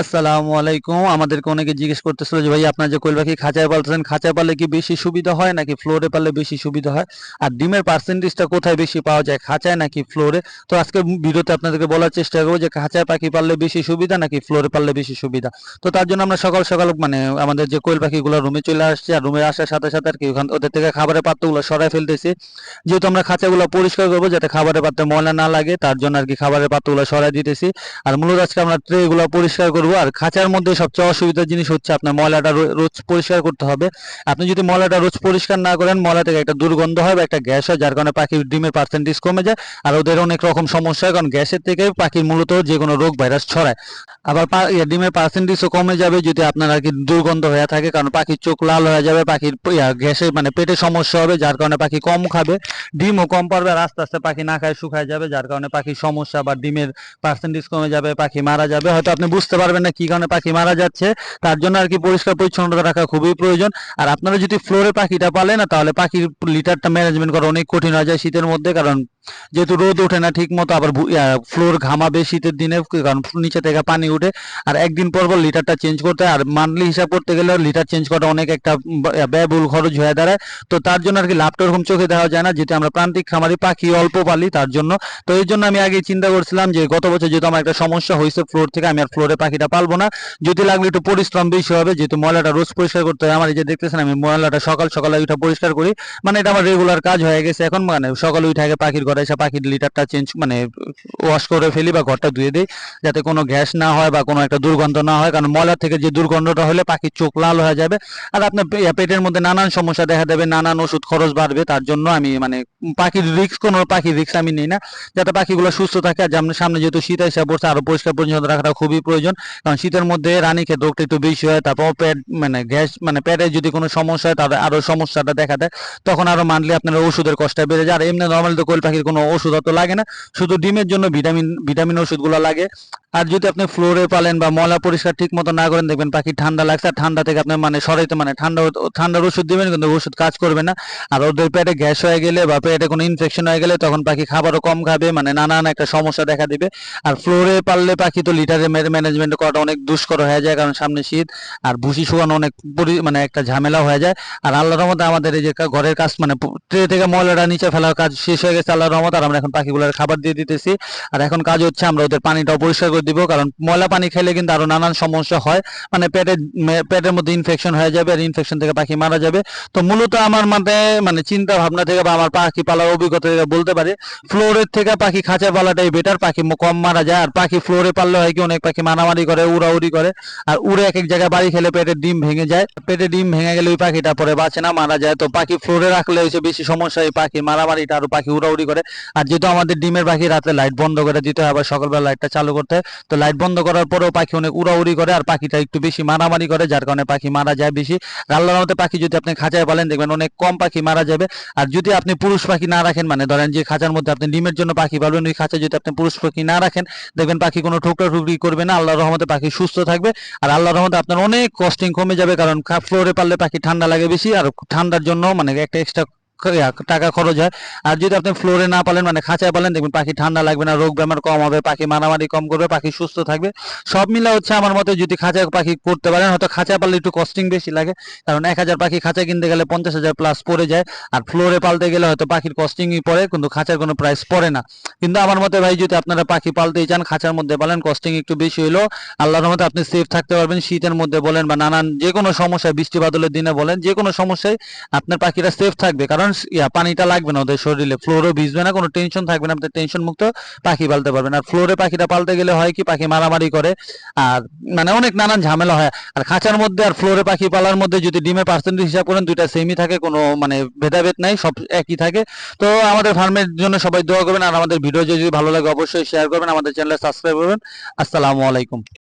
আসসালামু আলাইকুম। আমাদেরকে অনেকে জিজ্ঞেস করতেছিল যে ভাই আপনার যে কোয়েল পাখি খাঁচায় পালতেছেন, খাঁচায় পাললে কি বেশি সুবিধা হয় নাকি ফ্লোরে পাললে বেশি সুবিধা হয়? আর ডিমের পার্সেন্টেজটা কোথায় বেশি পাওয়া যায়, খাঁচায় নাকি ফ্লোরে? তো আজকে ভিডিওতে আপনাদেরকে বলার চেষ্টা করব যে, খাঁচায় পাখি পাললে বেশি সুবিধা নাকি ফ্লোরে পাললে বেশি সুবিধা? তো তার জন্য আমরা সকাল সকাল মানে আমাদের যে কোয়েল পাখিগুলো রুমে চলে আসছে, আর রুমে আসার সাথে সাথে আর কি, ওখান, ওদের থেকে খাবারের পাত্রগুলো সরাই ফেলতেছি। যেহেতু আমরা খাঁচাগুলো পরিষ্কার করব যাতে খাবারের পাত্রে ময়লা না লাগে, তার জন্য আর কি খাবারের পাত্রগুলো সরাই দিতেছি। আর মূলত আজকে আমরা ট্রেগুলো পরিষ্কার করব আর খাঁচার মধ্যে সবচেয়ে অসুবিধার জিনিস হচ্ছে আপনার ময়লাটা রোজ পরিষ্কার করতে হবে। আপনি যদি ময়লাটা রোজ পরিষ্কার না করেন, ময়লা থেকে একটা দুর্গন্ধ হয় বা একটা গ্যাস হয়, যার কারণে পাখির ডিমের পার্সেন্টেজ কমে যায় আর ওদের অনেক রকম সমস্যা হয়, কারণ গ্যাসের থেকে পাখির মূলত যে কোনো রোগ ভাইরাস ছড়ায়। আবার ডিমের পার্সেন্টেজও কমে যাবে যদি আপনার আর কি দুর্গন্ধ হয়ে থাকে, কারণ পাখির চোখ লাল হয়ে যাবে, পাখির গ্যাসে মানে পেটে সমস্যা হবে, যার কারণে পাখি কম খাবে। ডিমও কম পারবে আর আস্তে আস্তে পাখি না খায়, শুকায় যাবে, যার কারণে পাখির সমস্যা বা ডিমের পার্সেন্টেজ কমে যাবে, পাখি মারা যাবে। হয়তো আপনি বুঝতে পারবেন না কি কারণে পাখি মারা যাচ্ছে, তার জন্য আর কি পরিষ্কার পরিচ্ছন্নতা রাখা খুবই প্রয়োজন। আর আপনারা যদি ফ্লোরে পাখিটা পালেন না, তাহলে পাখির লিটারটা ম্যানেজমেন্ট করা অনেক কঠিন হয়ে যায় শীতের মধ্যে, কারণ যেহেতু রোদ ওঠে না ঠিক মতো আবার ফ্লোর ঘামাবে শীতের দিনে, কারণ নিচে থেকে পানি উঠে। আর একদিন পর পর লিটারটা চেঞ্জ করতে হয়। আর মান্থলি হিসাব করতে গেলে লিটার চেঞ্জ করা অনেক একটা ব্যয়বহুল খরচ হয়ে দাঁড়ায়। তো তার জন্য আর কি লাভটা ওরকম চোখে দেওয়া যায় না যেহেতু আমরা প্রান্তিক খামারি পাখি অল্প পালি তার জন্য। তো এই জন্য আমি আগে চিন্তা করছিলাম যে, গত বছর যেহেতু আমার একটা সমস্যা হয়েছে ফ্লোর থেকে, আমি আর ফ্লোরে পাখিটা পালবো না। যদি লাগলে একটু পরিশ্রম বেশি হবে, যেহেতু ময়লাটা রোজ পরিষ্কার করতে হয়। আমার এই যে দেখতেছেন, আমি ময়লাটা সকাল সকালে উঠে পরিষ্কার করি। মানে এটা আমার রেগুলার কাজ হয়ে গেছে। এখন মানে সকালে উঠে আগে পাখির ঘরে এসে পাখির লিটারটা চেঞ্জ মানে ওয়াশ করে ফেলি বা ঘরটা ধুয়ে দিই, যাতে কোনো গ্যাস না হয় বা কোনো একটা দুর্গন্ধ না হয়। কারণ ময়লা থেকে যে দুর্গন্ধটা হলে পাখির চোখ লাল হয়ে যাবে। আর আপনার পেটের মধ্যে নানান সমস্যা দেখা দেবে, নানান ওষুধ খরচ বাড়বে। তার জন্য আমি মানে পাখির রিস্ক কোনো পাখির রিস্ক আমি নিই না। যাতে পাখিগুলো সুস্থ থাকে আর যেমন সামনে যেহেতু শীত এসে পড়ছে, আরও পরিষ্কার পরিচ্ছন্ন রাখাটা খুবই প্রয়োজন। কারণ শীতের মধ্যে রানীক্ষেত রোগটা একটু বেশি হয়, তারপর পেট মানে গ্যাস মানে পেটে যদি কোনো সমস্যা হয়, তাহলে আরও সমস্যাটা দেখা দেয়। তখন আরও মানলে আপনার ওষুধের কষ্ট বেড়ে যায়। আর এমনি নর্মাল তো কোয়েল পাখির কোনো ওষুধ অত লাগে না, শুধু ডিমের জন্য ভিটামিন ভিটামিন ওষুধগুলো লাগে। আর যদি আপনি ফ্লোরে পালেন বা ময়লা পরিষ্কার ঠিক মতো না করেন, দেখবেন পাখি ঠান্ডা লাগছে, আর ঠান্ডা থেকে আপনি মানে সরাইতে মানে ঠান্ডা, ঠান্ডার ওষুধ দিবেন, কিন্তু ওষুধ কাজ করবে না। আর ওদের পেটে গ্যাস হয়ে গেলে বা পেটে কোনো ইনফেকশন হয়ে গেলে তখন পাখি খাবারও কম খাবে মানে নানান একটা সমস্যা দেখা দিবে। আর ফ্লোরে পাললে পাখি তো লিটারে ম্যানেজমেন্ট করাটা অনেক দুষ্কর হয়ে যায়, কারণ সামনে শীত, আর ভুসি শুকানো অনেক মানে একটা ঝামেলা হয়ে যায়। আর আল্লাহর রহমতে আমাদের এই যে ঘরের কাজ মানে ট্রে থেকে ময়লাটা নিচে ফেলার কাজ শেষ হয়ে গেছে আল্লাহর রহমত আর আমরা এখন পাখিগুলোর খাবার দিয়ে দিতেছি। আর এখন কাজ হচ্ছে আমরা ওদের পানিটাও পরিষ্কার করে দিব, কারণ ময়লা পানি খেলে কিন্তু আরও নানান সমস্যা হয়। মানে পেটের পেটের মধ্যে ইনফেকশন হয়ে যাবে, আর ইনফেকশন থেকে পাখি মারা যাবে। তো মূলত আমার মতে মানে চিন্তা ভাবনা থেকে বা আমার পাখি পালার অভিজ্ঞতা থেকে বলতে পারি, ফ্লোরের থেকে পাখি খাঁচা পালাটাই বেটার পাখি কম মারা যায়। আর পাখি ফ্লোরে পাললে হয় কি, অনেক পাখি মারামারি করে, উড়াউড়ি করে, আর উড়ে এক এক জায়গায় বাড়ি খেলে পেটের ডিম ভেঙে যায়। পেটে ডিম ভেঙে গেলে ওই পাখিটা পরে বাঁচে না, মারা যায়। তো পাখি ফ্লোরে রাখলে হচ্ছে বেশি সমস্যা এই পাখি মারামারিটা, আরও পাখি উড়াউড়ি করে। আর যেহেতু আমাদের ডিমের পাখি রাতে লাইট বন্ধ করে দিতে হয়, আবার সকালবেলা লাইটটা চালু করতে তো লাইট বন্ধ করার পরেও পাখি অনেক উড়াউড়ি করে আর পাখিটা একটু বেশি মারামারি করে, যার কারণে পাখি মারা যায় বেশি। আর আল্লাহর রহমতে পাখি যদি আপনি খাঁচায় পালেন, দেখবেন অনেক কম পাখি মারা যাবে। আর যদি আপনি পুরুষ পাখি না রাখেন মানে ধরেন যে খাঁচার মধ্যে আপনি ডিমের জন্য পাখি পালবেন, ওই খাঁচায় যদি আপনি পুরুষ পাখি না রাখেন, দেখবেন পাখি কোনো ঠুকরা টুকরি করবে না। আল্লাহর রহমতে পাখি সুস্থ থাকবে। আর আল্লাহর রহমতে আপনার অনেক কস্টিং কমে যাবে, কারণ ফ্লোরে পারলে পাখি ঠান্ডা লাগে বেশি, আর ঠান্ডার জন্য মানে একটা এক্সট্রা টাকা খরচ হয়। আর যদি আপনি ফ্লোরে না পালেন মানে খাঁচায় পালেন, দেখবেন পাখি ঠান্ডা লাগবে না, রোগ বেমার কম হবে, পাখি মারামারি কম করবে, পাখি সুস্থ থাকবে। সব মিলে হচ্ছে আমার মতে যদি খাঁচায় পাখি করতে পারেন, হয়তো খাঁচায় পারলে একটু কস্টিং বেশি লাগে। কারণ এক হাজার পাখি খাঁচা কিনতে গেলে পঞ্চাশ হাজার প্লাস পড়ে যায়। আর ফ্লোরে পালতে গেলে হয়তো পাখির কস্টিংই পড়ে, কিন্তু খাঁচার কোনো প্রাইস পড়ে না। কিন্তু আমার মতে ভাই, যদি আপনারা পাখি পালতেই চান, খাঁচার মধ্যে পালেন কস্টিং একটু বেশি হলেও আল্লাহর রহমতে আপনি সেফ থাকতে পারবেন, শীতের মধ্যে বলেন বা নানান যে কোনো সমস্যায়, বৃষ্টি বাদলের দিনে বলেন, যে কোনো সমস্যায় আপনার পাখিরা সেফ থাকবে। কারণ ইয়া পানিটা লাগবে না ওদের শরীরে ফ্লোরও ভিজবে না, কোনো টেনশন থাকবে না, আপনি টেনশন মুক্ত পাখি পালতে পারবেন। আর ফ্লোরে পাখিটা পালতে গেলে হয় কি, পাখি মারামারি করে, আর মানে অনেক নানান ঝামেলা হয়। আর খাঁচার মধ্যে আর ফ্লোরে পাখি পালার মধ্যে যদি ডিমের পার্সেন্টেজ হিসাব করেন, দুইটা সেমই থাকে, কোনো মানে ভেদাভেদ নাই, সব একই থাকে। তো আমাদের ফার্মের জন্য সবাই দোয়া করবেন, আর আমাদের ভিডিও যদি ভালো লাগে অবশ্যই শেয়ার করবেন, আমাদের চ্যানেলে সাবস্ক্রাইব করবেন। আসসালামু আলাইকুম।